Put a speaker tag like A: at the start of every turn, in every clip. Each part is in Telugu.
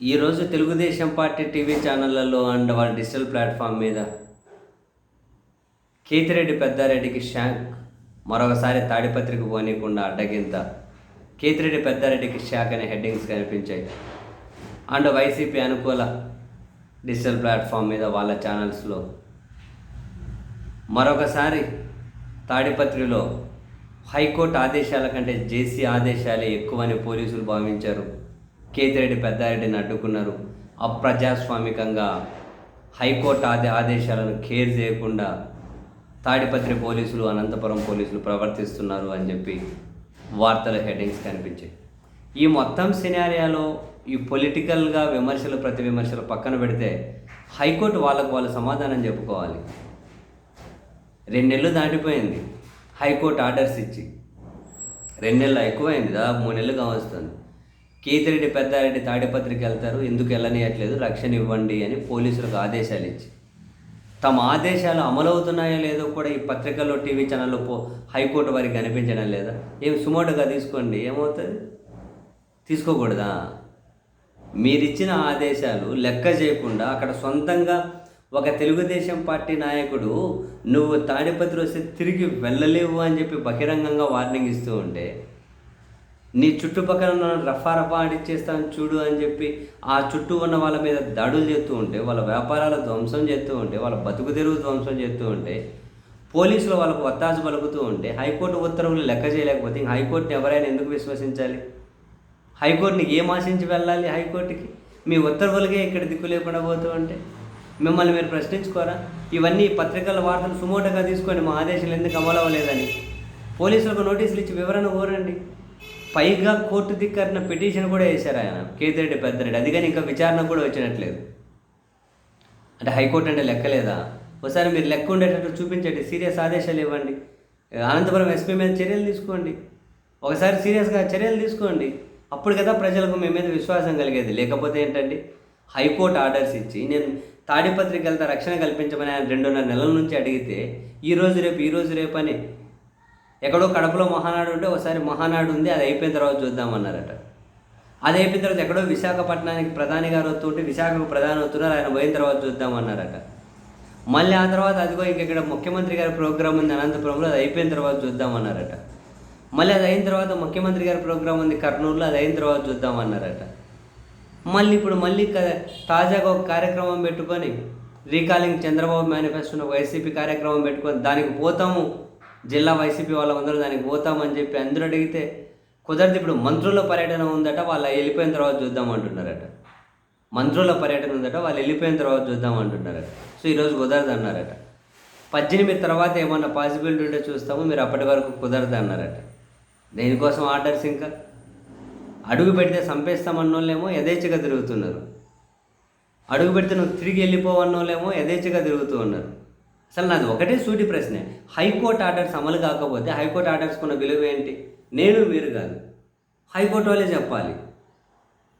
A: ఈరోజు తెలుగుదేశం పార్టీ టీవీ ఛానళ్ళలో అండ్ వాళ్ళ డిజిటల్ ప్లాట్ఫామ్ మీద కేతిరెడ్డి పెద్దారెడ్డికి షాక్ మరొకసారి తాడిపత్రికి పోనీయకుండా అడ్డగింత. కేతిరెడ్డి పెద్దారెడ్డికి షాక్ అనే హెడ్డింగ్స్ కనిపించాయి. అండ్ వైసీపీ అనుకూల డిజిటల్ ప్లాట్ఫామ్ మీద వాళ్ళ ఛానల్స్లో. మరొకసారి తాడిపత్రిలో హైకోర్టు ఆదేశాల కంటే జేసీ ఆదేశాలే ఎక్కువని పోలీసులు భావించారు. కేతిరెడ్డి పెద్దారెడ్డిని అడ్డుకున్నారు. అప్రజాస్వామికంగా హైకోర్టు ఆదే ఆదేశాలను కేర్ చేయకుండా తాడిపత్రి పోలీసులు అనంతపురం పోలీసులు ప్రవర్తిస్తున్నారు అని చెప్పి వార్తల హెడ్డింగ్స్ కనిపించాయి. ఈ మొత్తం సినారియాలో ఈ పొలిటికల్గా విమర్శలు ప్రతి విమర్శలు పక్కన పెడితే హైకోర్టు వాళ్ళకు వాళ్ళు సమాధానం చెప్పుకోవాలి. రెండు నెలలు దాటిపోయింది. హైకోర్టు ఆర్డర్స్ ఇచ్చి. రెండు నెలలు ఎక్కువైంది. దాదాపు మూడు నెలలు కావస్తుంది. కేతిరెడ్డి పెద్దారెడ్డి తాడిపత్రికి వెళ్తారు. ఎందుకు వెళ్ళనియట్లేదు? రక్షణ ఇవ్వండి అని పోలీసులకు ఆదేశాలు ఇచ్చి. తమ ఆదేశాలు అమలవుతున్నాయో లేదో కూడా ఈ పత్రికల్లో టీవీ ఛానల్లో పో హైకోర్టు వారికి కనిపించడం లేదా? ఏం సుమోటుగా తీసుకోండి ఏమవుతుంది? తీసుకోకూడదా? మీరిచ్చిన ఆదేశాలు లెక్క చేయకుండా అక్కడ సొంతంగా ఒక తెలుగుదేశం పార్టీ నాయకుడు నువ్వు తాడిపత్రి వస్తే తిరిగి వెళ్ళలేవు అని చెప్పి బహిరంగంగా వార్నింగ్ ఇస్తూ ఉంటే నీ చుట్టుపక్కల ఉన్న రఫా రఫా ఆడిచ్చేస్తాను చూడు అని చెప్పి ఆ చుట్టూ ఉన్న వాళ్ళ మీద దాడులు చేస్తూ ఉంటే వాళ్ళ వ్యాపారాలు ధ్వంసం చేస్తూ ఉంటే వాళ్ళ బతుకు తెరువు ధ్వంసం చేస్తూ ఉంటే పోలీసులు వాళ్ళకు వత్తాసు పలుకుతూ ఉంటే హైకోర్టు ఉత్తర్వులు లెక్క చేయలేకపోతే ఇంక హైకోర్టుని ఎవరైనా ఎందుకు విశ్వసించాలి? హైకోర్టుని ఏం ఆశించి వెళ్ళాలి హైకోర్టుకి? మీ ఉత్తర్వులకే ఇక్కడ దిక్కు లేకుండా పోతూ ఉంటే? మిమ్మల్ని మీరు ప్రశ్నించుకోరా? ఇవన్నీ పత్రికల వార్తలు సుమోటగా తీసుకొని మా ఆదేశాలు ఎందుకు అమలు అవ్వలేదని? పోలీసులకు నోటీసులు ఇచ్చి వివరణ కోరండి. పైగా కోర్టు ధిక్కరిన పిటిషన్ కూడా వేశారు ఆయన కేతిరెడ్డి పెద్దరెడ్డి. అది కానీ ఇంకా విచారణ కూడా వచ్చినట్లేదు. అంటే హైకోర్టు అంటే లెక్కలేదా? ఒకసారి మీరు లెక్క ఉండేటట్టు చూపించండి సీరియస్ ఆదేశాలు ఇవ్వండి. అనంతపురం ఎస్పీ మీద చర్యలు తీసుకోండి. ఒకసారి సీరియస్గా చర్యలు తీసుకోండి. అప్పుడు కదా ప్రజలకు మీ మీద విశ్వాసం కలిగేది. లేకపోతే ఏంటండి? హైకోర్టు ఆర్డర్స్ ఇచ్చి నేను తాడిపత్రికి రక్షణ కల్పించమని ఆయన రెండున్నర నెలల నుంచి అడిగితే ఈరోజు రేపు ఈరోజు రేపు అని ఎక్కడో కడపలో మహానాడు ఉంటే ఒకసారి మహానాడు ఉంది అది అయిపోయిన తర్వాత చూద్దామన్నారట. అది అయిపోయిన తర్వాత ఎక్కడో విశాఖపట్నానికి ప్రధాని గారు వస్తుంటే విశాఖకు ప్రధాని వస్తున్నారు ఆయన పోయిన తర్వాత చూద్దామన్నారట. మళ్ళీ ఆ తర్వాత అదిగో ఇంక ఇక్కడ ముఖ్యమంత్రి గారి ప్రోగ్రామ్ ఉంది అనంతపురంలో అది అయిపోయిన తర్వాత చూద్దామన్నారట. మళ్ళీ అది అయిన తర్వాత ముఖ్యమంత్రి గారి ప్రోగ్రామ్ ఉంది కర్నూలులో అది అయిన తర్వాత చూద్దామన్నారట. మళ్ళీ ఇప్పుడు మళ్ళీ తాజాగా ఒక కార్యక్రమం పెట్టుకొని రీకాలింగ్ చంద్రబాబు మేనిఫెస్టోని వైసీపీ కార్యక్రమం పెట్టుకొని దానికి పోతాము జిల్లా వైసీపీ వాళ్ళందరూ దానికి పోతామని చెప్పి అందరూ అడిగితే కుదరదు ఇప్పుడు మంత్రుల పర్యటన ఉందట వాళ్ళు వెళ్ళిపోయిన తర్వాత చూద్దాం అంటున్నారట. మంత్రుల పర్యటన ఉందట వాళ్ళు వెళ్ళిపోయిన తర్వాత చూద్దాం అంటున్నారట. సో ఈరోజు కుదరదు అన్నారట. పద్దెనిమిది తర్వాత ఏమన్నా పాసిబిలిటీ ఉంటే చూస్తాము మీరు అప్పటి వరకు కుదరదు అన్నారట. దేనికోసం ఆర్డర్స్ ఇంకా? అడుగు పెడితే చంపేస్తామన్నోళ్ళేమో యథేచ్ఛగా తిరుగుతున్నారు. అడుగు పెడితే నువ్వు తిరిగి వెళ్ళిపోవన్నోళ్ళేమో యథేచ్ఛగా తిరుగుతూ ఉన్నారు. అసలు నాది ఒకటే సూటి ప్రశ్నే. హైకోర్టు ఆర్డర్స్ అమలు కాకపోతే హైకోర్టు ఆర్డర్స్ కొన్న విలువ ఏంటి? నేను మీరు కాదు. హైకోర్టు వాళ్ళే చెప్పాలి.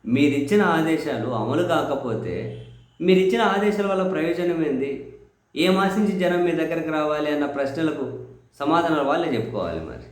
A: మీరిచ్చిన ఆదేశాలు అమలు కాకపోతే మీరిచ్చిన ఆదేశాల వల్ల ప్రయోజనం ఏంది? ఏం ఆశించి జనం మీ దగ్గరికి రావాలి అన్న ప్రశ్నలకు సమాధానాలు వాళ్ళే చెప్పుకోవాలి మరి.